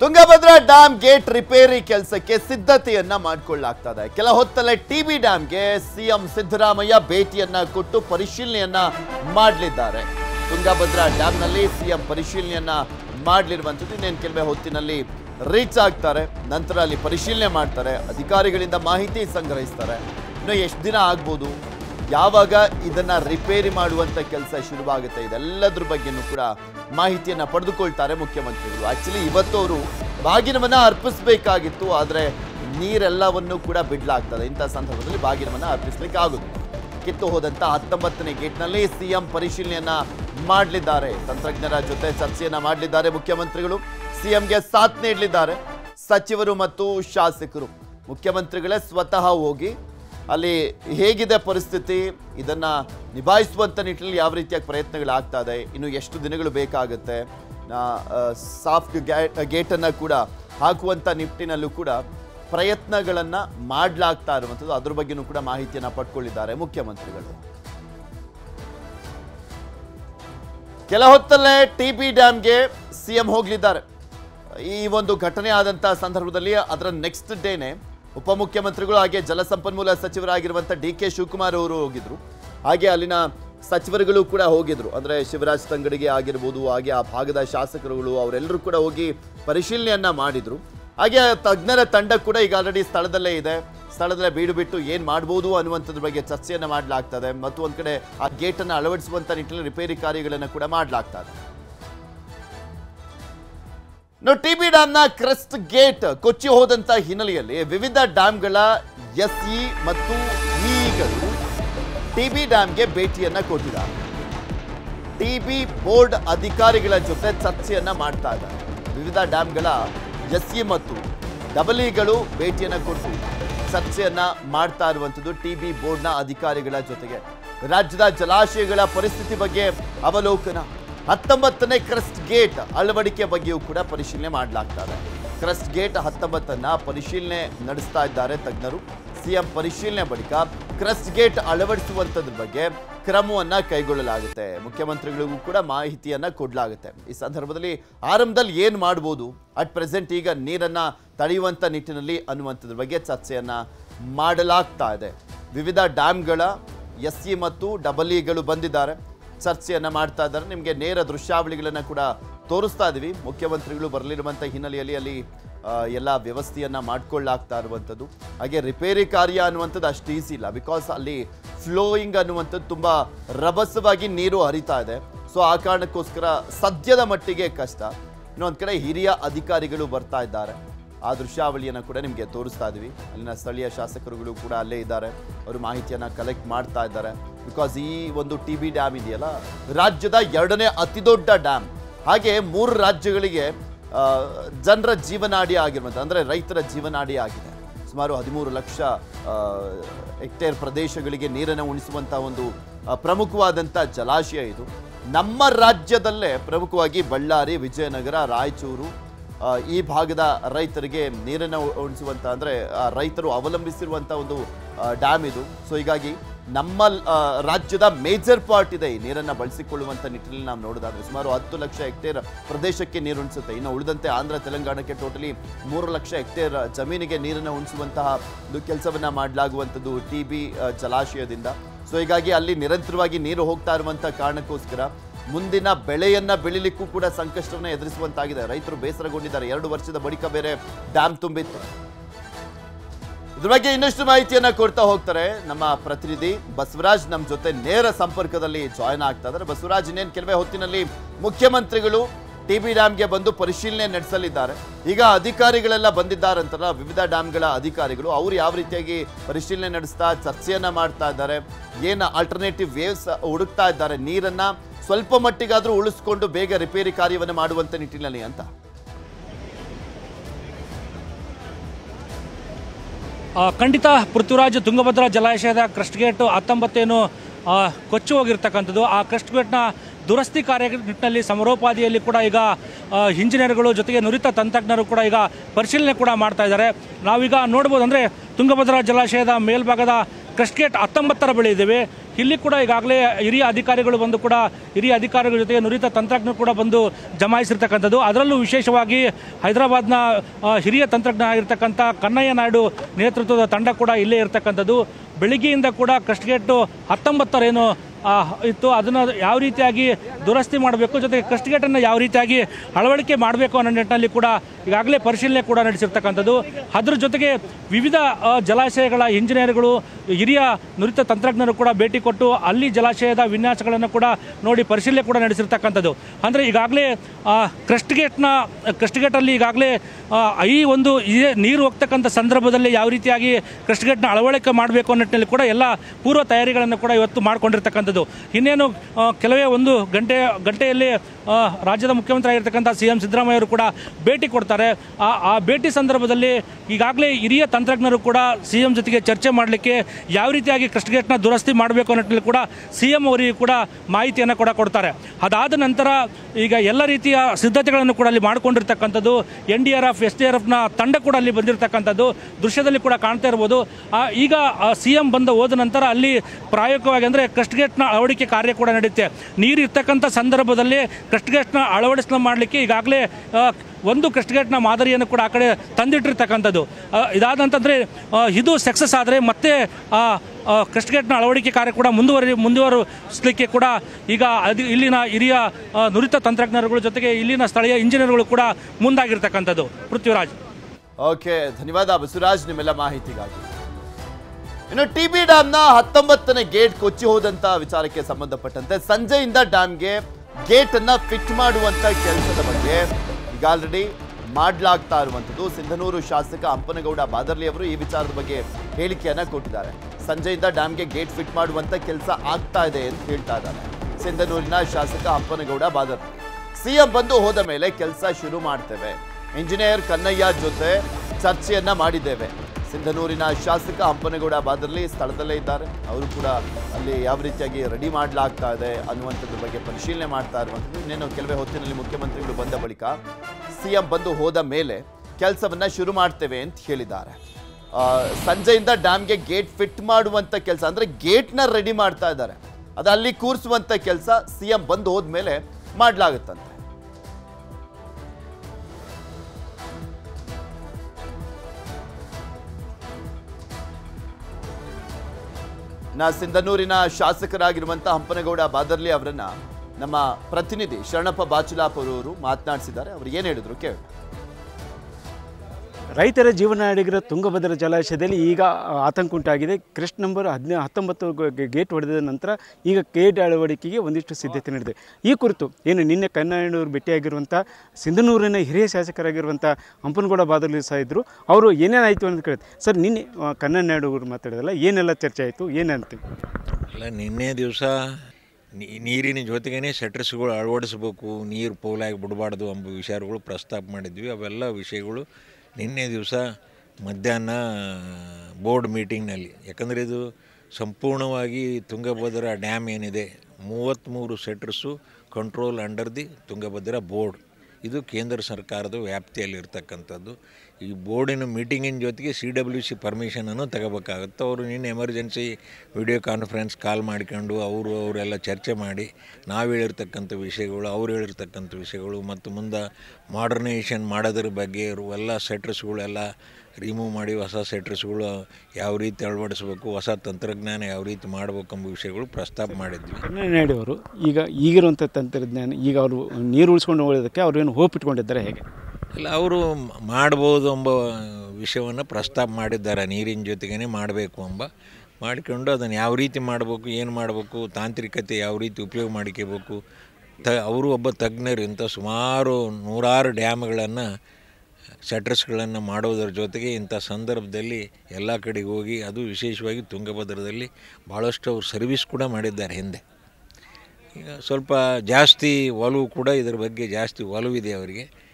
Tungabhadra dam gate repair ಕೆಲಸಕ್ಕೆ ಸಿದ್ಧತೆಯನ್ನ ಮಾಡಿಕೊಳ್ಳಲಾಗ್ತದೆ ಕೆಲ ಹೊತ್ತಲ್ಲೇ ಟಿ ಬಿ ಡ್ಯಾಮ್ಗೆ ಸಿಎಂ ಸಿದ್ದರಾಮಯ್ಯ ಭೇಟಿಯನ್ನ ಕೊಟ್ಟು ಪರಿಶೀಲನೆಯನ್ನ ಮಾಡಲಿದ್ದಾರೆ. ತುಂಗಭದ್ರಾ ಡ್ಯಾಮ್ನಲ್ಲಿ ಸಿಎಂ ಪರಿಶೀಲನೆಯನ್ನ ಮಾಡಲಿರುವಂಥದ್ದು ಇನ್ನೇನು ಕೆಲವೇ ಹೊತ್ತಿನಲ್ಲಿ ರೀಚ್ ಆಗ್ತಾರೆ. ನಂತರ ಅಲ್ಲಿ ಪರಿಶೀಲನೆ ಮಾಡ್ತಾರೆ. ಅಧಿಕಾರಿಗಳಿಂದ ಮಾಹಿತಿ ಸಂಗ್ರಹಿಸ್ತಾರೆ. ಇನ್ನು ಎಷ್ಟು ದಿನ ಆಗ್ಬೋದು? ಯಾವಾಗ ಇದನ್ನ ರಿಪೇರಿ ಮಾಡುವಂತ ಕೆಲಸ ಶುರುವಾಗುತ್ತೆ, ಇದೆಲ್ಲದ್ರ ಬಗ್ಗೆನೂ ಕೂಡ ಮಾಹಿತಿಯನ್ನ ಪಡೆದುಕೊಳ್ತಾರೆ ಮುಖ್ಯಮಂತ್ರಿಗಳು. ಆಕ್ಚುಲಿ ಇವತ್ತು ಅವರು ಬಾಗಿನವನ್ನ ಅರ್ಪಿಸಬೇಕಾಗಿತ್ತು, ಆದರೆ ನೀರೆಲ್ಲವನ್ನು ಕೂಡ ಬಿಡ್ಲಾಗ್ತದೆ. ಇಂಥ ಸಂದರ್ಭದಲ್ಲಿ ಬಾಗಿನವನ್ನ ಅರ್ಪಿಸಲಿಕ್ಕೆ ಆಗುತ್ತೆ ಕಿತ್ತು ಹೋದಂಥ ಹತ್ತೊಂಬತ್ತನೇ ಗೇಟ್ನಲ್ಲಿ ಸಿಎಂ ಪರಿಶೀಲನೆಯನ್ನ ಮಾಡಲಿದ್ದಾರೆ. ತಂತ್ರಜ್ಞರ ಜೊತೆ ಚರ್ಚೆಯನ್ನ ಮಾಡಲಿದ್ದಾರೆ ಮುಖ್ಯಮಂತ್ರಿಗಳು. ಸಿಎಂಗೆ ಸಾಥ್ ನೀಡಲಿದ್ದಾರೆ. ಸಚಿವರು ಮತ್ತು ಶಾಸಕರು. ಮುಖ್ಯಮಂತ್ರಿಗಳೇ ಸ್ವತಃ ಹೋಗಿ ಅಲ್ಲಿ ಹೇಗಿದೆ ಪರಿಸ್ಥಿತಿ? ಇದನ್ನ ನಿಭಾಯಿಸುವಂತ ನಿಟ್ಟಿನಲ್ಲಿ ಯಾವ ರೀತಿಯಾಗಿ ಪ್ರಯತ್ನಗಳಾಗ್ತಾ ಇದೆ ಇನ್ನು ಎಷ್ಟು ದಿನಗಳು ಬೇಕಾಗುತ್ತೆ? ಸಾಫ್ಟ್ ಗೇಟನ್ನು ಕೂಡ ಹಾಕುವಂತ ನಿಟ್ಟಿನಲ್ಲೂ ಕೂಡ ಪ್ರಯತ್ನಗಳನ್ನ ಮಾಡಲಾಗ್ತಾ ಇರುವಂಥದ್ದು. ಅದ್ರ ಬಗ್ಗೆನೂ ಕೂಡ ಮಾಹಿತಿಯನ್ನ ಪಡ್ಕೊಳ್ಳಿದ್ದಾರೆ ಮುಖ್ಯಮಂತ್ರಿಗಳು. ಕೆಲ ಹೊತ್ತಲ್ಲೇ ಟಿ ಬಿ ಡ್ಯಾಮ್ಗೆ ಸಿಎಂ ಹೋಗಲಿದ್ದಾರೆ. ಈ ಒಂದು ಘಟನೆ ಆದಂಥ ಸಂದರ್ಭದಲ್ಲಿ ಅದರ ನೆಕ್ಸ್ಟ್ ಡೇನೆ ಉಪಮುಖ್ಯಮಂತ್ರಿಗಳು ಹಾಗೆ ಜಲಸಂಪನ್ಮೂಲ ಸಚಿವರಾಗಿರುವಂಥ ಡಿ ಕೆ ಶಿವಕುಮಾರ್ ಅವರು ಹೋಗಿದ್ರು. ಹಾಗೆ ಅಲ್ಲಿನ ಸಚಿವರುಗಳು ಕೂಡ ಹೋಗಿದ್ರು. ಅಂದ್ರೆ ಶಿವರಾಜ್ ತಂಗಡಿಗೆ ಆಗಿರ್ಬೋದು, ಹಾಗೆ ಆ ಭಾಗದ ಶಾಸಕರುಗಳು ಅವರೆಲ್ಲರೂ ಕೂಡ ಹೋಗಿ ಪರಿಶೀಲನೆಯನ್ನ ಮಾಡಿದ್ರು. ಹಾಗೆ ತಜ್ಞರ ತಂಡ ಕೂಡ ಈಗ ಆಲ್ರೆಡಿ ಸ್ಥಳದಲ್ಲೇ ಇದೆ. ಸ್ಥಳದಲ್ಲೇ ಬೀಡು ಬಿಟ್ಟು ಏನ್ ಮಾಡ್ಬೋದು ಅನ್ನುವಂಥದ್ರ ಬಗ್ಗೆ ಚರ್ಚೆಯನ್ನ ಮಾಡಲಾಗ್ತದೆ. ಮತ್ತು ಒಂದ್ ಕಡೆ ಆ ಗೇಟ್ ಅನ್ನು ಅಳವಡಿಸುವಂತ ನಿಟ್ಟಿನಲ್ಲಿ ರಿಪೇರಿ ಕಾರ್ಯಗಳನ್ನು ಕೂಡ ಮಾಡಲಾಗ್ತದೆ. ಇನ್ನು ಟಿ ಬಿ ಡ್ಯಾಮ್ನ ಕ್ರೆಸ್ಟ್ ಗೇಟ್ ಕೊಚ್ಚಿ ಹೋದಂತ ಹಿನ್ನೆಲೆಯಲ್ಲಿ ವಿವಿಧ ಡ್ಯಾಮ್ಗಳ ಎಸ್ ಇ ಮತ್ತು ಇಗಳು ಟಿ ಬಿ ಡ್ಯಾಮ್ಗೆ ಭೇಟಿಯನ್ನ ಕೊಟ್ಟಿದ್ದಾರೆ. ಟಿ ಬಿ ಬೋರ್ಡ್ ಅಧಿಕಾರಿಗಳ ಜೊತೆ ಚರ್ಚೆಯನ್ನ ಮಾಡ್ತಾ ಇದ್ದಾರೆ. ವಿವಿಧ ಡ್ಯಾಮ್ಗಳ ಎಸ್ ಇ ಮತ್ತು ಡಬಲ್ ಇಗಳು ಭೇಟಿಯನ್ನ ಕೊಟ್ಟು ಚರ್ಚೆಯನ್ನ ಮಾಡ್ತಾ ಇರುವಂಥದ್ದು ಟಿ ಬಿ ಬೋರ್ಡ್ನ ಅಧಿಕಾರಿಗಳ ಜೊತೆಗೆ. ರಾಜ್ಯದ ಜಲಾಶಯಗಳ ಪರಿಸ್ಥಿತಿ ಬಗ್ಗೆ ಅವಲೋಕನ. ಹತ್ತೊಂಬತ್ತನೇ ಕ್ರಸ್ಟ್ ಗೇಟ್ ಅಳವಡಿಕೆ ಬಗ್ಗೆಯೂ ಕೂಡ ಪರಿಶೀಲನೆ ಮಾಡಲಾಗ್ತದೆ. ಕ್ರಸ್ಟ್ ಗೇಟ್ ಹತ್ತೊಂಬತ್ತನ್ನ ಪರಿಶೀಲನೆ ನಡೆಸ್ತಾ ಇದ್ದಾರೆ ತಜ್ಞರು. ಸಿಎಂ ಪರಿಶೀಲನೆ ಬಳಿಕ ಕ್ರಸ್ಟ್ ಗೇಟ್ ಅಳವಡಿಸುವಂತದ್ರ ಬಗ್ಗೆ ಕ್ರಮವನ್ನ ಕೈಗೊಳ್ಳಲಾಗುತ್ತೆ. ಮುಖ್ಯಮಂತ್ರಿಗಳಿಗೂ ಕೂಡ ಮಾಹಿತಿಯನ್ನ ಕೊಡಲಾಗುತ್ತೆ. ಈ ಸಂದರ್ಭದಲ್ಲಿ ಆರಂಭದಲ್ಲಿ ಏನ್ ಮಾಡ್ಬೋದು? ಅಟ್ ಪ್ರೆಸೆಂಟ್ ಈಗ ನೀರನ್ನ ತಡೆಯುವಂತ ನಿಟ್ಟಿನಲ್ಲಿ ಅನ್ನುವಂಥದ್ರ ಬಗ್ಗೆ ಚರ್ಚೆಯನ್ನ ಮಾಡಲಾಗ್ತಾ ಇದೆ. ವಿವಿಧ ಡ್ಯಾಮ್ಗಳ ಎಸ್ ಸಿ ಮತ್ತು ಡಬಲ್ ಇಗಳು ಬಂದಿದ್ದಾರೆ. ಚರ್ಚೆಯನ್ನ ಮಾಡ್ತಾ ಇದ್ದಾರೆ. ನಿಮಗೆ ನೇರ ದೃಶ್ಯಾವಳಿಗಳನ್ನ ಕೂಡ ತೋರಿಸ್ತಾ ಇದ್ದೀವಿ ಮುಖ್ಯಮಂತ್ರಿಗಳು ಬರಲಿರುವಂಥ ಹಿನ್ನೆಲೆಯಲ್ಲಿ ಅಲ್ಲಿ ಎಲ್ಲ ವ್ಯವಸ್ಥೆಯನ್ನು ಮಾಡ್ಕೊಳ್ಳಾಗ್ತಾ ಇರುವಂಥದ್ದು. ಹಾಗೆ ರಿಪೇರಿ ಕಾರ್ಯ ಅನ್ನುವಂಥದ್ದು ಅಷ್ಟು ಈಸಿ ಇಲ್ಲ. ಬಿಕಾಸ್ ಅಲ್ಲಿ ಫ್ಲೋಯಿಂಗ್ ಅನ್ನುವಂಥದ್ದು ತುಂಬಾ ರಭಸವಾಗಿ ನೀರು ಹರಿತಾ ಇದೆ. ಸೊ, ಆ ಕಾರಣಕ್ಕೋಸ್ಕರ ಸದ್ಯದ ಮಟ್ಟಿಗೆ ಕಷ್ಟ. ಇನ್ನೊಂದು ಕಡೆ ಹಿರಿಯ ಅಧಿಕಾರಿಗಳು ಬರ್ತಾ ಇದ್ದಾರೆ. ಆ ದೃಶ್ಯಾವಳಿಯನ್ನು ಕೂಡ ನಿಮಗೆ ತೋರಿಸ್ತಾ ಇದ್ವಿ. ಅಲ್ಲಿನ ಸ್ಥಳೀಯ ಶಾಸಕರುಗಳು ಕೂಡ ಅಲ್ಲೇ ಇದ್ದಾರೆ. ಅವರು ಮಾಹಿತಿಯನ್ನು ಕಲೆಕ್ಟ್ ಮಾಡ್ತಾ ಇದ್ದಾರೆ. ಬಿಕಾಸ್ ಈ ಒಂದು ಟಿ ಬಿ ಡ್ಯಾಮ್ ಇದೆಯಲ್ಲ, ರಾಜ್ಯದ ಎರಡನೇ ಅತಿ ದೊಡ್ಡ ಡ್ಯಾಮ್ ಹಾಗೆ ಮೂರು ರಾಜ್ಯಗಳಿಗೆ ಜನರ ಜೀವನಾಡಿ ಆಗಿರುವಂಥ ಅಂದರೆ ರೈತರ ಜೀವನಾಡಿ ಆಗಿದೆ. ಸುಮಾರು ಹದಿಮೂರು ಲಕ್ಷ ಹೆಕ್ಟೇರ್ ಪ್ರದೇಶಗಳಿಗೆ ನೀರನ್ನು ಉಣಿಸುವಂಥ ಒಂದು ಪ್ರಮುಖವಾದಂಥ ಜಲಾಶಯ ಇದು. ನಮ್ಮ ರಾಜ್ಯದಲ್ಲೇ ಪ್ರಮುಖವಾಗಿ ಬಳ್ಳಾರಿ, ವಿಜಯನಗರ, ರಾಯಚೂರು ಈ ಭಾಗದ ರೈತರಿಗೆ ನೀರನ್ನು ಉಣಿಸುವಂಥ ಅಂದರೆ ರೈತರು ಅವಲಂಬಿಸಿರುವಂಥ ಒಂದು ಡ್ಯಾಮ್ ಇದು. ಸೊ ಹೀಗಾಗಿ ನಮ್ಮ ರಾಜ್ಯದ ಮೇಜರ್ ಪಾರ್ಟ್ ಇದೆ ಈ ನೀರನ್ನು ಬಳಸಿಕೊಳ್ಳುವಂಥ ನಿಟ್ಟಿನಲ್ಲಿ ನಾವು ನೋಡೋದಾದ್ರೆ. ಸುಮಾರು ಹತ್ತು ಲಕ್ಷ ಹೆಕ್ಟೇರ್ ಪ್ರದೇಶಕ್ಕೆ ನೀರು ಉಣಿಸುತ್ತೆ. ಇನ್ನು ಉಳಿದಂತೆ ಆಂಧ್ರ, ತೆಲಂಗಾಣಕ್ಕೆ ಟೋಟಲಿ ಮೂರು ಲಕ್ಷ ಹೆಕ್ಟೇರ್ ಜಮೀನಿಗೆ ನೀರನ್ನು ಉಣಿಸುವಂತಹ ಒಂದು ಕೆಲಸವನ್ನು ಮಾಡಲಾಗುವಂಥದ್ದು ಟಿ ಬಿ ಜಲಾಶಯದಿಂದ. ಸೊ ಹೀಗಾಗಿ ಅಲ್ಲಿ ನಿರಂತರವಾಗಿ ನೀರು ಹೋಗ್ತಾ ಇರುವಂಥ ಕಾರಣಕ್ಕೋಸ್ಕರ ಮುಂದಿನ ಬೆಳೆಯನ್ನ ಬೆಳಿಲಿಕ್ಕೂ ಕೂಡ ಸಂಕಷ್ಟವನ್ನ ಎದುರಿಸುವಂತಾಗಿದೆ. ರೈತರು ಬೇಸರಗೊಂಡಿದ್ದಾರೆ. ಎರಡು ವರ್ಷದ ಬಳಿಕ ಬೇರೆ ಡ್ಯಾಮ್ ತುಂಬಿತ್ತು. ಇದ್ರ ಬಗ್ಗೆ ಇನ್ನಷ್ಟು ಮಾಹಿತಿಯನ್ನ ಕೊಡ್ತಾ ಹೋಗ್ತಾರೆ ನಮ್ಮ ಪ್ರತಿನಿಧಿ ಬಸವರಾಜ್. ನಮ್ಮ ಜೊತೆ ನೇರ ಸಂಪರ್ಕದಲ್ಲಿ ಜಾಯ್ನ್ ಆಗ್ತಾ ಇದ್ದಾರೆ. ಬಸವರಾಜ್, ಇನ್ನೇನು ಕೆಲವೇ ಹೊತ್ತಿನಲ್ಲಿ ಮುಖ್ಯಮಂತ್ರಿಗಳು ಟಿ ಬಿ ಡ್ಯಾಮ್ಗೆ ಬಂದು ಪರಿಶೀಲನೆ ನಡೆಸಲಿದ್ದಾರೆ. ಈಗ ಅಧಿಕಾರಿಗಳೆಲ್ಲ ಬಂದಿದ್ದಾರಂತಲ್ಲ, ವಿವಿಧ ಡ್ಯಾಮ್ಗಳ ಅಧಿಕಾರಿಗಳು, ಅವರು ಯಾವ ರೀತಿಯಾಗಿ ಪರಿಶೀಲನೆ ನಡೆಸ್ತಾ, ಚರ್ಚೆಯನ್ನ ಮಾಡ್ತಾ ಇದ್ದಾರೆ, ಏನು ಆಲ್ಟರ್ನೇಟಿವ್ ವೇವ್ಸ್ ಹುಡುಕ್ತಾ ಇದ್ದಾರೆ, ನೀರನ್ನ ಸ್ವಲ್ಪ ಮಟ್ಟಿಗಾದರೂ ಉಳಿಸ್ಕೊಂಡು ಬೇಗ ರಿಪೇರಿ ಕಾರ್ಯವನ್ನು ಮಾಡುವಂಥ ನಿಟ್ಟಿನಲ್ಲಿ ಅಂತ. ಖಂಡಿತ ಪೃಥ್ವಿರಾಜ್ ತುಂಗಭದ್ರಾ ಜಲಾಶಯದ ಕ್ರಸ್ಟ್ ಗೇಟ್ ಹತ್ತೊಂಬತ್ತೇನು ಕೊಚ್ಚಿ ಹೋಗಿರ್ತಕ್ಕಂಥದ್ದು. ಆ ಕ್ರಸ್ಟ್ ಗೇಟ್ನ ದುರಸ್ತಿ ಕಾರ್ಯ ನಿಟ್ಟಿನಲ್ಲಿ ಸಮರೋಪಾದಿಯಲ್ಲಿ ಕೂಡ ಈಗ ಇಂಜಿನಿಯರ್ಗಳು ಜೊತೆಗೆ ನುರಿತ ತಂತ್ರಜ್ಞರು ಕೂಡ ಈಗ ಪರಿಶೀಲನೆ ಕೂಡ ಮಾಡ್ತಾ ಇದ್ದಾರೆ. ನಾವೀಗ ನೋಡ್ಬೋದು ಅಂದರೆ ತುಂಗಭದ್ರಾ ಜಲಾಶಯದ ಮೇಲ್ಭಾಗದ ಕ್ರಸ್ಟ್ ಗೇಟ್ ಹತ್ತೊಂಬತ್ತರ ಬಳಿ ಇದ್ದೇವೆ. ಇಲ್ಲಿ ಕೂಡ ಈಗಾಗಲೇ ಹಿರಿಯ ಅಧಿಕಾರಿಗಳು ಬಂದು ಕೂಡ, ಹಿರಿಯ ಅಧಿಕಾರಿಗಳ ಜೊತೆಗೆ ನುರಿತ ತಂತ್ರಜ್ಞರು ಕೂಡ ಬಂದು ಜಮಾಯಿಸಿರ್ತಕ್ಕಂಥದ್ದು. ಅದರಲ್ಲೂ ವಿಶೇಷವಾಗಿ ಹೈದರಾಬಾದ್ನ ಹಿರಿಯ ತಂತ್ರಜ್ಞ ಆಗಿರ್ತಕ್ಕಂಥ ಕನ್ನಯ್ಯ ನಾಯ್ಡು ನೇತೃತ್ವದ ತಂಡ ಕೂಡ ಇಲ್ಲೇ ಇರತಕ್ಕಂಥದ್ದು. ಬೆಳಿಗ್ಗೆಯಿಂದ ಕೂಡ ಕ್ರಸ್ಟ್ ಗೇಟು ಹತ್ತೊಂಬತ್ತರೇನು ಇತ್ತು. ಅದನ್ನು ಯಾವ ರೀತಿಯಾಗಿ ದುರಸ್ತಿ ಮಾಡಬೇಕು, ಜೊತೆಗೆ ಕ್ರಸ್ಟ್ಗೇಟನ್ನು ಯಾವ ರೀತಿಯಾಗಿ ಅಳವಡಿಕೆ ಮಾಡಬೇಕು ಅನ್ನೋ ನಿಟ್ಟಿನಲ್ಲಿ ಕೂಡ ಈಗಾಗಲೇ ಪರಿಶೀಲನೆ ಕೂಡ ನಡೆಸಿರ್ತಕ್ಕಂಥದ್ದು. ಅದ್ರ ಜೊತೆಗೆ ವಿವಿಧ ಜಲಾಶಯಗಳ ಇಂಜಿನಿಯರ್ಗಳು, ಹಿರಿಯ ನುರಿತ ತಂತ್ರಜ್ಞರು ಕೂಡ ಭೇಟಿ ಕೊಟ್ಟು ಅಲ್ಲಿ ಜಲಾಶಯದ ವಿನ್ಯಾಸಗಳನ್ನು ಕೂಡ ನೋಡಿ ಪರಿಶೀಲನೆ ಕೂಡ ನಡೆಸಿರ್ತಕ್ಕಂಥದ್ದು. ಅಂದರೆ ಈಗಾಗಲೇ ಕ್ರಸ್ಟ್ಗೇಟ್ನ ಕ್ರಸ್ಟ್ಗೇಟಲ್ಲಿ ಕ್ರಸ್ಟ್ ಈಗಾಗಲೇ ಈ ಒಂದು ನೀರು ಹೋಗ್ತಕ್ಕಂಥ ಸಂದರ್ಭದಲ್ಲಿ ಯಾವ ರೀತಿಯಾಗಿ ಕ್ರಸ್ಟ್ಗೇಟ್ನ ಅಳವಡಿಕೆ ಮಾಡಬೇಕು ಅನ್ನೋ ನಿಟ್ಟಿನಲ್ಲಿ ಕೂಡ ಎಲ್ಲ ಪೂರ್ವ ತಯಾರಿಗಳನ್ನು ಕೂಡ ಇವತ್ತು ಮಾಡಿಕೊಂಡಿರ್ತಕ್ಕಂಥದ್ದು ಇನ್ನೇನು ಕೆಲವೇ ಒಂದು ಗಂಟೆ ಗಂಟೆಯಲ್ಲಿ ರಾಜ್ಯದ ಮುಖ್ಯಮಂತ್ರಿ ಆಗಿರ್ತಕ್ಕಂಥ ಸಿ ಎಂ ಸಿದ್ದರಾಮಯ್ಯ ಅವರು ಕೂಡ ಭೇಟಿ ಕೊಡ್ತಾರೆ. ಆ ಭೇಟಿ ಸಂದರ್ಭದಲ್ಲಿ ಈಗಾಗಲೇ ಹಿರಿಯ ತಂತ್ರಜ್ಞರು ಕೂಡ ಸಿ ಎಂ ಜೊತೆಗೆ ಚರ್ಚೆ ಮಾಡಲಿಕ್ಕೆ ಯಾವ ರೀತಿಯಾಗಿ ಕ್ರಸ್ಟ್ ಗೇಟ್ನ ದುರಸ್ತಿ ಮಾಡಬೇಕು ಅನ್ನೋ ಕೂಡ ಸಿ ಎಂ ಅವರಿಗೆ ಕೂಡ ಮಾಹಿತಿಯನ್ನು ಕೂಡ ಕೊಡ್ತಾರೆ. ಅದಾದ ನಂತರ ಈಗ ಎಲ್ಲ ರೀತಿಯ ಸಿದ್ಧತೆಗಳನ್ನು ಕೂಡ ಅಲ್ಲಿ ಮಾಡಿಕೊಂಡಿರ್ತಕ್ಕಂಥದ್ದು, N D R F, S D R ಎಫ್ನ ತಂಡ ಕೂಡ ಅಲ್ಲಿ ಬಂದಿರತಕ್ಕಂಥದ್ದು ದೃಶ್ಯದಲ್ಲಿ ಕೂಡ ಕಾಣ್ತಾ ಇರ್ಬೋದು. ಈಗ ಸಿ ಎಂ ಬಂದು ಹೋದ ನಂತರ ಅಲ್ಲಿ ಪ್ರಾಯೋಗಿಕವಾಗಿ ಅಂದರೆ ಕ್ರಸ್ಟ್ ಗೇಟ್ನ ಅಳವಡಿಕೆ ಕಾರ್ಯ ಕೂಡ ನಡೆಯುತ್ತೆ. ನೀರು ಇರ್ತಕ್ಕಂಥ ಸಂದರ್ಭದಲ್ಲಿ ಕ್ರಸ್ಟ್ ಗೇಟ್ನ ಅಳವಡಿಸಲು ಮಾಡಲಿಕ್ಕೆ ಈಗಾಗಲೇ ಒಂದು ಕ್ರಸ್ಟ್ ಗೇಟ್ನ ಮಾದರಿಯನ್ನು ಕೂಡ ಆ ಕಡೆ ತಂದಿಟ್ಟಿರ್ತಕ್ಕಂಥದ್ದು. ಇದಾದಂತಂದರೆ ಇದು ಸಕ್ಸಸ್ ಆದರೆ ಮತ್ತೆ ಆ ಆ, ಕ್ರಸ್ಟ್ ಗೇಟ್ನ ಅಳವಡಿಕೆ ಕಾರ್ಯ ಕೂಡ ಮುಂದುವರಿ ಮುಂದುವರಿಸಲಿಕ್ಕೆ ಕೂಡ ಈಗ ಅದು ಇಲ್ಲಿನ ಹಿರಿಯ ನುರಿತ ತಂತ್ರಜ್ಞರುಗಳ ಜೊತೆಗೆ ಇಲ್ಲಿನ ಸ್ಥಳೀಯ ಇಂಜಿನಿಯರ್ಗಳು ಕೂಡ ಮುಂದಾಗಿರ್ತಕ್ಕಂಥದ್ದು. ಪೃಥ್ವಿರಾಜ್. ಓಕೆ ಧನ್ಯವಾದ ಬಸವರಾಜ್ ನಿಮ್ಮೆಲ್ಲ ಮಾಹಿತಿಗಾಗಿ. ಇನ್ನು ಟಿ ಬಿ ಡ್ಯಾಮ್ನ ಹತ್ತೊಂಬತ್ತನೇ ಗೇಟ್ ಕೊಚ್ಚಿ ಹೋದಂಥ ವಿಚಾರಕ್ಕೆ ಸಂಬಂಧಪಟ್ಟಂತೆ ಸಂಜೆಯಿಂದ ಡ್ಯಾಮ್ಗೆ ಗೇಟ್ ಅನ್ನ ಫಿಟ್ ಮಾಡುವಂತ ಕೆಲಸದ ಬಗ್ಗೆ ಈಗ ಆಲ್ರೆಡಿ ಮಾಡಲಾಗ್ತಾ ಇರುವಂಥದ್ದು. ಸಿಂಧನೂರು ಶಾಸಕ ಹಂಪನಗೌಡ ಬಾದರ್ಲಿ ಅವರು ಈ ವಿಚಾರದ ಬಗ್ಗೆ ಹೇಳಿಕೆಯನ್ನ ಕೊಟ್ಟಿದ್ದಾರೆ. ಸಂಜೆಯಿಂದ ಡ್ಯಾಮ್ಗೆ ಗೇಟ್ ಫಿಟ್ ಮಾಡುವಂತ ಕೆಲಸ ಆಗ್ತಾ ಇದೆ ಅಂತ ಹೇಳ್ತಾ ಇದ್ದಾರೆ. ಸಿಂಧನೂರಿನ ಶಾಸಕ ಹಂಪನಗೌಡ ಬಾದರ್ಲಿ ಸಿಎಂ ಬಂದು ಹೋದ ಮೇಲೆ ಕೆಲಸ ಶುರು ಮಾಡ್ತೇವೆ. ಇಂಜಿನಿಯರ್ ಕನ್ನಯ್ಯ ಜೊತೆ ಚರ್ಚೆಯನ್ನ ಮಾಡಿದ್ದೇವೆ. ಸಿಂಧನೂರಿನ ಶಾಸಕ ಹಂಪನಗೌಡ ಬಾದರ್ಲಿ ಸ್ಥಳದಲ್ಲೇ ಇದ್ದಾರೆ. ಅವರು ಕೂಡ ಅಲ್ಲಿ ಯಾವ ರೀತಿಯಾಗಿ ರೆಡಿ ಮಾಡಲಾಗ್ತಾ ಇದೆ ಅನ್ನುವಂಥದ್ರ ಬಗ್ಗೆ ಪರಿಶೀಲನೆ ಮಾಡ್ತಾ ಇರುವಂಥದ್ದು. ಇನ್ನೇನು ಕೆಲವೇ ಹೊತ್ತಿನಲ್ಲಿ ಮುಖ್ಯಮಂತ್ರಿಗಳು ಬಂದ ಬಳಿಕ ಸಿಎಂ ಬಂದು ಹೋದ ಮೇಲೆ ಕೆಲಸವನ್ನು ಶುರು ಮಾಡ್ತೇವೆ ಅಂತ ಹೇಳಿದ್ದಾರೆ. ಸಂಜೆಯಿಂದ ಡ್ಯಾಮ್ಗೆ ಗೇಟ್ ಫಿಟ್ ಮಾಡುವಂಥ ಕೆಲಸ, ಅಂದರೆ ಗೇಟ್ನ ರೆಡಿ ಮಾಡ್ತಾ ಇದ್ದಾರೆ. ಅದು ಅಲ್ಲಿ ಕೂರಿಸುವಂಥ ಕೆಲಸ ಸಿಎಂ ಬಂದು ಹೋದ ಮೇಲೆ ಮಾಡ್ಲಾಗುತ್ತಂತೆ. ನಾ ಸಿಂಧನೂರಿನ ಶಾಸಕರಾಗಿರುವಂಥ ಹಂಪನಗೌಡ ಬಾದರ್ಲಿ ಅವರನ್ನ ನಮ್ಮ ಪ್ರತಿನಿಧಿ ಶರಣಪ್ಪ ಬಾಚುಲಾಪುರವರು ಮಾತನಾಡಿಸಿದ್ದಾರೆ. ಅವರು ಏನು ಹೇಳಿದ್ರು ಕೇಳಿ ರೈತರ ಜೀವನ ಅಡಿಗಿರೋ ತುಂಗಭದ್ರ ಜಲಾಶಯದಲ್ಲಿ ಈಗ ಆತಂಕ ಉಂಟಾಗಿದೆ. ಕೃಷ್ಣ ನಂಬರ್ ಹದಿನ ಹತ್ತೊಂಬತ್ತು ಗೇಟ್ ಹೊಡೆದ ನಂತರ ಈಗ ಗೇಟ್ ಅಳವಡಿಕೆಗೆ ಒಂದಿಷ್ಟು ಸಿದ್ಧತೆ ನಡೆದಿದೆ. ಈ ಕುರಿತು ಏನು ನಿನ್ನೆ ಕನ್ನಡವರು ಭೇಟಿಯಾಗಿರುವಂಥ ಸಿಂಧನೂರಿನ ಹಿರಿಯ ಶಾಸಕರಾಗಿರುವಂಥ ಹಂಪನಗೌಡ ಬಾದಲಿ ಸಹ ಇದ್ದರು ಅವರು ಏನೇನಾಯಿತು ಅಂತ ಕೇಳಿದ್ರು ಸರ್ ನಿನ್ನೆ ಆ, ಕನ್ನಡ ಅವರು ಮಾತಾಡಿದಲ್ಲ ಏನೆಲ್ಲ ಚರ್ಚೆ ಆಯಿತು ಏನಂತ ಅಲ್ಲ ನಿನ್ನೆ ದಿವಸ ನೀರಿನ ಜೊತೆಗೇ ಸೆಟ್ರಸ್ಗಳು ಅಳವಡಿಸ್ಬೇಕು ನೀರು ಪೋಲಾಗಿ ಬಿಡಬಾರ್ದು ಎಂಬ ವಿಚಾರಗಳು ಪ್ರಸ್ತಾಪ ಮಾಡಿದ್ವಿ. ಅವೆಲ್ಲ ವಿಷಯಗಳು ನಿನ್ನೆ ದಿವಸ ಮಧ್ಯಾಹ್ನ ಬೋರ್ಡ್ ಮೀಟಿಂಗ್ನಲ್ಲಿ, ಯಾಕಂದರೆ ಇದು ಸಂಪೂರ್ಣವಾಗಿ ತುಂಗಭದ್ರಾ ಡ್ಯಾಮ್ ಏನಿದೆ, ಮೂವತ್ತ್ಮೂರು ಸೆಟ್ರಸ್ಸು control under the Tungabhadra board. ಇದು ಕೇಂದ್ರ ಸರ್ಕಾರದ ವ್ಯಾಪ್ತಿಯಲ್ಲಿರ್ತಕ್ಕಂಥದ್ದು. ಈ ಬೋರ್ಡಿನ ಮೀಟಿಂಗಿನ ಜೊತೆಗೆ ಸಿ ಡಬ್ಲ್ಯೂ ಸಿ ಪರ್ಮಿಷನನ್ನು ತಗೋಬೇಕಾಗುತ್ತೆ. ಅವರು ನಿನ್ನೆ ಎಮರ್ಜೆನ್ಸಿ ವಿಡಿಯೋ ಕಾನ್ಫರೆನ್ಸ್ ಕಾಲ್ ಮಾಡ್ಕೊಂಡು ಅವರು ಅವರೆಲ್ಲ ಚರ್ಚೆ ಮಾಡಿ ನಾವು ಹೇಳಿರ್ತಕ್ಕಂಥ ವಿಷಯಗಳು, ಅವ್ರು ಹೇಳಿರ್ತಕ್ಕಂಥ ವಿಷಯಗಳು ಮತ್ತು ಮುಂದೆ ಮಾಡರ್ನೈಸೇಷನ್ ಮಾಡೋದ್ರ ಬಗ್ಗೆ ಎಲ್ಲ ಸೆಟ್ರಸ್ಗಳೆಲ್ಲ ರಿಮೂವ್ ಮಾಡಿ ಹೊಸ ಸೆಟ್ರಸ್ಗಳು ಯಾವ ರೀತಿ ಅಳವಡಿಸ್ಬೇಕು ಹೊಸ ತಂತ್ರಜ್ಞಾನ ಯಾವ ರೀತಿ ಮಾಡಬೇಕು ಎಂಬ ವಿಷಯಗಳು ಪ್ರಸ್ತಾಪ ಮಾಡಿದ್ವಿ. ಕನ್ನಡ ನಾಯ್ಡು ಅವರು ಈಗ ಈಗಿರುವಂಥ ತಂತ್ರಜ್ಞಾನ ಈಗ ಅವರು ನೀರು ಉಳಿಸ್ಕೊಂಡು ಹೋಗೋದಕ್ಕೆ ಅವ್ರು ಏನು ಹೋಪ್ ಇಟ್ಕೊಂಡಿದ್ದಾರೆ ಹೇಗೆ? ಇಲ್ಲ ಅವರು ಮಾಡ್ಬೋದು ಎಂಬ ವಿಷಯವನ್ನು ಪ್ರಸ್ತಾಪ ಮಾಡಿದ್ದಾರೆ ನೀರಿನ ಜೊತೆಗೇ ಮಾಡಬೇಕು ಎಂಬ ಮಾಡಿಕೊಂಡು ಅದನ್ನು ಯಾವ ರೀತಿ ಮಾಡಬೇಕು ಏನು ಮಾಡಬೇಕು ತಾಂತ್ರಿಕತೆ ಯಾವ ರೀತಿ ಉಪಯೋಗ ಮಾಡ್ಕೋಬೇಕು ತ ಅವರು ಒಬ್ಬ ತಜ್ಞರು ಇಂಥ ಸುಮಾರು ನೂರಾರು ಡ್ಯಾಮ್ಗಳನ್ನು ಶಟರ್ಸ್ಗಳನ್ನು ಮಾಡೋದರ ಜೊತೆಗೆ ಇಂಥ ಸಂದರ್ಭದಲ್ಲಿ ಎಲ್ಲ ಕಡೆಗೆ ಹೋಗಿ ಅದು ವಿಶೇಷವಾಗಿ ತುಂಗಭದ್ರದಲ್ಲಿ ಭಾಳಷ್ಟು ಅವರು ಸರ್ವಿಸ್ ಕೂಡ ಮಾಡಿದ್ದಾರೆ ಹಿಂದೆ. ಈಗ ಸ್ವಲ್ಪ ಜಾಸ್ತಿ ಒಲವು ಕೂಡ ಇದರ ಬಗ್ಗೆ ಜಾಸ್ತಿ ಒಲವಿದೆ ಅವರಿಗೆ.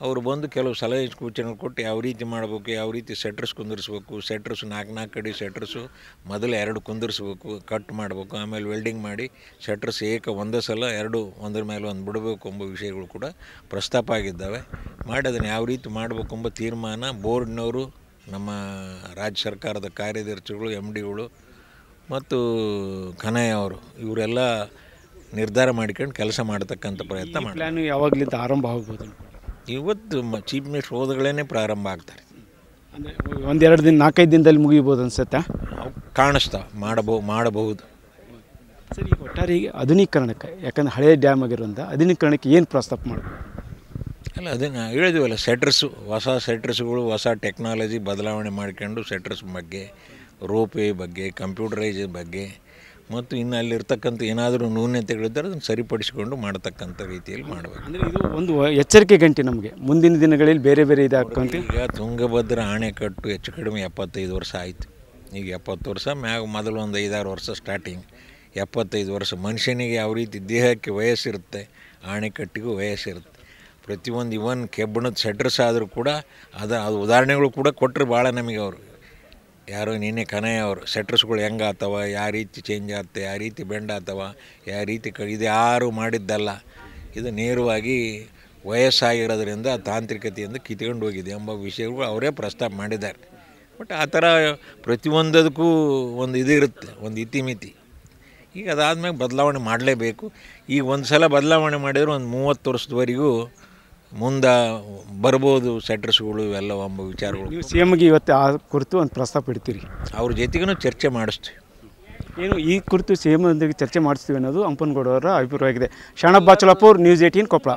ಅವರು ಬಂದು ಕೆಲವು ಸಲಹೆ ಸೂಚನೆ ಕೊಟ್ಟು ಯಾವ ರೀತಿ ಮಾಡಬೇಕು, ಯಾವ ರೀತಿ ಸೆಟ್ರಸ್ ಕುಂದಿರಿಸ್ಬೇಕು ಸೆಟ್ರಸ್ ನಾಲ್ಕು ನಾಲ್ಕು ಕಡೆ ಸೆಟ್ರಸ್ಸು ಮೊದಲು ಎರಡು ಕುಂದಿರಿಸ್ಬೇಕು, ಕಟ್ ಮಾಡಬೇಕು, ಆಮೇಲೆ ವೆಲ್ಡಿಂಗ್ ಮಾಡಿ ಸೆಟ್ರಸ್ ಏಕ ಒಂದೇ ಸಲ ಎರಡು ಒಂದರ ಮೇಲೆ ಒಂದು ಬಿಡಬೇಕು ಎಂಬ ವಿಷಯಗಳು ಕೂಡ ಪ್ರಸ್ತಾಪ ಆಗಿದ್ದಾವೆ. ಮಾಡಿ ಅದನ್ನು ಯಾವ ರೀತಿ ಮಾಡಬೇಕು ಎಂಬ ತೀರ್ಮಾನ ಬೋರ್ಡ್ನವರು ನಮ್ಮ ರಾಜ್ಯ ಸರ್ಕಾರದ ಕಾರ್ಯದರ್ಶಿಗಳು ಎಂ ಡಿಗಳು ಮತ್ತು ಕನಯ್ಯ ಅವರು ಇವರೆಲ್ಲ ನಿರ್ಧಾರ ಮಾಡ್ಕೊಂಡು ಕೆಲಸ ಮಾಡತಕ್ಕಂಥ ಪ್ರಯತ್ನ ಮಾಡಿ ಯಾವಾಗಲಿಂದ ಆರಂಭ ಆಗ್ಬೋದು? ಇವತ್ತು ಚೀಫ್ ಮಿನಿಸ್ಟರ್ ಹೋದಗಳೇ ಪ್ರಾರಂಭ ಆಗ್ತಾರೆ. ಅಂದರೆ ಒಂದೆರಡು ದಿನ ನಾಲ್ಕೈದು ದಿನದಲ್ಲಿ ಮುಗಿಬೋದು ಅನ್ಸುತ್ತೆ? ಕಾಣಿಸ್ತಾ ಮಾಡಬಹುದು ಮಾಡಬಹು ಮಾಡಬಹುದು. ಸರಿ ಒಟ್ಟಾರೆ ಈಗ ಆಧುನೀಕರಣಕ್ಕೆ ಯಾಕಂದ್ರೆ ಹಳೆಯ ಡ್ಯಾಮ್ ಆಗಿರೋದ್ರಿಂದ ಆಧುನೀಕರಣಕ್ಕೆ ಏನು ಪ್ರಸ್ತಾಪ ಮಾಡಬೇಕು? ಅಲ್ಲ ಅದನ್ನು ಹೇಳಿದ್ವಲ್ಲ ಸೆಟ್ರಸ್ಸು ಹೊಸ ಸೆಟ್ರಸ್ಗಳು ಹೊಸ ಟೆಕ್ನಾಲಜಿ ಬದಲಾವಣೆ ಮಾಡ್ಕೊಂಡು ಸೆಟ್ರಸ್ ಬಗ್ಗೆ ರೋಪೇ ಬಗ್ಗೆ ಕಂಪ್ಯೂಟರೈಸ್ ಬಗ್ಗೆ ಮತ್ತು ಇನ್ನು ಅಲ್ಲಿರ್ತಕ್ಕಂಥ ಏನಾದರೂ ನ್ಯೂನ್ಯತೆಗಳಿದ್ದರೆ ಅದನ್ನು ಸರಿಪಡಿಸಿಕೊಂಡು ಮಾಡತಕ್ಕಂಥ ರೀತಿಯಲ್ಲಿ ಮಾಡಬೇಕು. ಅಂದರೆ ಇದು ಒಂದು ಎಚ್ಚರಿಕೆ ಗಂಟೆ ನಮಗೆ. ಮುಂದಿನ ದಿನಗಳಲ್ಲಿ ಬೇರೆ ಬೇರೆ ಇದಾಕಂತ ಈಗ ತುಂಗಭದ್ರಾ ಅಣೆಕಟ್ಟು ಹೆಚ್ಚು ಕಡಿಮೆ ಎಪ್ಪತ್ತೈದು ವರ್ಷ ಆಯಿತು. ಈಗ ಎಪ್ಪತ್ತು ವರ್ಷ ಮ್ಯಾಗ ಮೊದಲು ಒಂದು ಐದಾರು ವರ್ಷ ಸ್ಟಾರ್ಟಿಂಗ್ ಎಪ್ಪತ್ತೈದು ವರ್ಷ ಮನುಷ್ಯನಿಗೆ ಯಾವ ರೀತಿ ದೇಹಕ್ಕೆ ವಯಸ್ಸಿರುತ್ತೆ ಆಣೆಕಟ್ಟಿಗೂ ವಯಸ್ಸಿರುತ್ತೆ. ಪ್ರತಿಯೊಂದು ಇವನ್ ಕೆಬ್ಬಣದ ಸೆಟ್ರಸ್ ಆದರೂ ಕೂಡ ಅದು ಅದು ಉದಾಹರಣೆಗಳು ಕೂಡ ಕೊಟ್ಟರು ಭಾಳ ನಮಗೆ ಅವರು. ಯಾರೋ ನಿನ್ನೆ ಕನಯ್ಯ ಅವರು ಸೆಟ್ರಸ್ಗಳು ಹೆಂಗೆ ಆತವ, ಯಾವ ರೀತಿ ಚೇಂಜ್ ಆಗುತ್ತೆ ಯಾವ ರೀತಿ ಬೆಂಡ್ ಆತವ, ಯಾವ ರೀತಿ ಕ, ಇದು ಯಾರು ಮಾಡಿದ್ದಲ್ಲ. ಇದು ನೇರವಾಗಿ ವಯಸ್ಸಾಗಿರೋದ್ರಿಂದ ತಾಂತ್ರಿಕತೆಯಿಂದ ಕಿತ್ಕೊಂಡು ಹೋಗಿದೆ ಎಂಬ ವಿಷಯಗಳು ಅವರೇ ಪ್ರಸ್ತಾಪ ಮಾಡಿದ್ದಾರೆ. ಬಟ್ ಆ ಥರ ಪ್ರತಿಯೊಂದಕ್ಕೂ ಒಂದು ಇದು ಇರುತ್ತೆ, ಒಂದು ಇತಿಮಿತಿ. ಈಗ ಅದಾದಮೇಲೆ ಬದಲಾವಣೆ ಮಾಡಲೇಬೇಕು. ಈಗ ಒಂದು ಸಲ ಬದಲಾವಣೆ ಮಾಡಿದರೆ ಒಂದು ಮೂವತ್ತು ವರ್ಷದವರೆಗೂ ಮುಂದೆ ಬರ್ಬೋದು ಸೆಟ್ರಸ್ಗಳು ಇವೆಲ್ಲ ಒಂಬ ವಿಚಾರಗಳು. ನೀವು ಸಿ ಎಮ್ಗೆ ಇವತ್ತು ಆ ಕುರಿತು ಒಂದು ಪ್ರಸ್ತಾಪ ಇಡ್ತೀರಿ. ಅವ್ರ ಜೊತೆಗೂ ಚರ್ಚೆ ಮಾಡಿಸ್ತೀವಿ. ಏನು ಈ ಕುರಿತು ಸಿ ಎಂ ಚರ್ಚೆ ಮಾಡಿಸ್ತೀವಿ ಅನ್ನೋದು ಅಂಪನಗೌಡ ಅವರ ಅಭಿಪ್ರಾಯವಾಗಿದೆ ಶರಣಪ್ಪ ಬಾಚಲಪುರ್ ನ್ಯೂಸ್ ಏಯ್ಟೀನ್ ಕೊಪ್ಪಳ